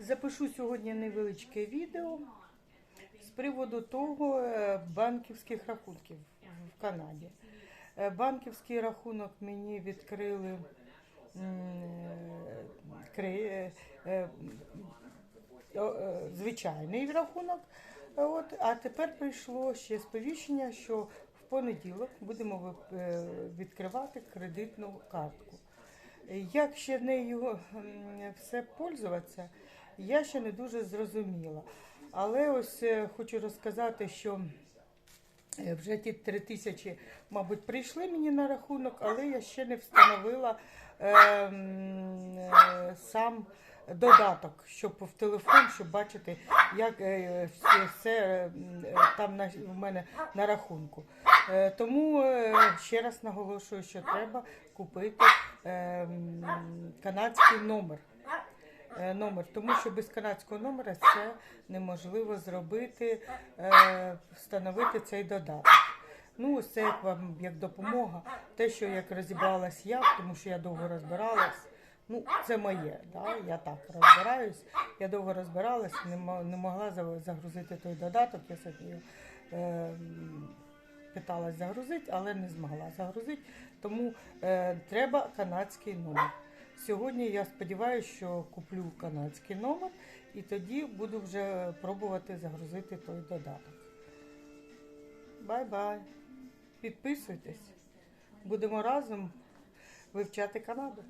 Запишу сьогодні невеличке відео з приводу того е, банківських рахунків в Канаді. Е, Банківський рахунок мені відкрили е, звичайний рахунок. От, а тепер прийшло ще сповіщення, що в понеділок будемо відкривати кредитну картку. Як ще нею все пользуватися, я ще не дуже зрозуміла. Але ось е, хочу розказати, що е, вже ті три тисячі, мабуть, прийшли мені на рахунок, але я ще не встановила е, е, сам додаток, щоб в телефон, щоб бачити, як е, все, все там на, в мене на рахунку. Е, Тому е, ще раз наголошую, що треба купити е, канадський номер. Е, Номер, тому що без канадського номера це неможливо зробити, е, встановити цей додаток. Ну, ось це як вам як допомога. Те, що як розібралась я, тому що я довго розбиралась. Ну, це моє, да? я так розбираюсь. Я довго розбиралась, не, могла загрузити той додаток. Я собі е, питалась загрузити, але не змогла загрузити. Тому е, треба канадський номер. Сьогодні я сподіваюся, що куплю канадський номер і тоді буду вже пробувати загрузити той додаток. Бай-бай. Підписуйтесь. Будемо разом вивчати Канаду.